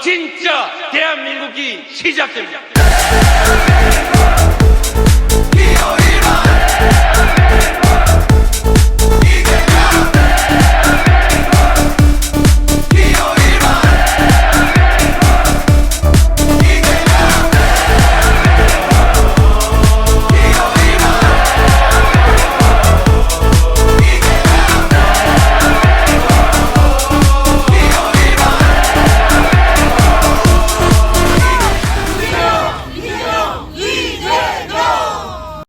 진짜 대한민국이 시작됩니다.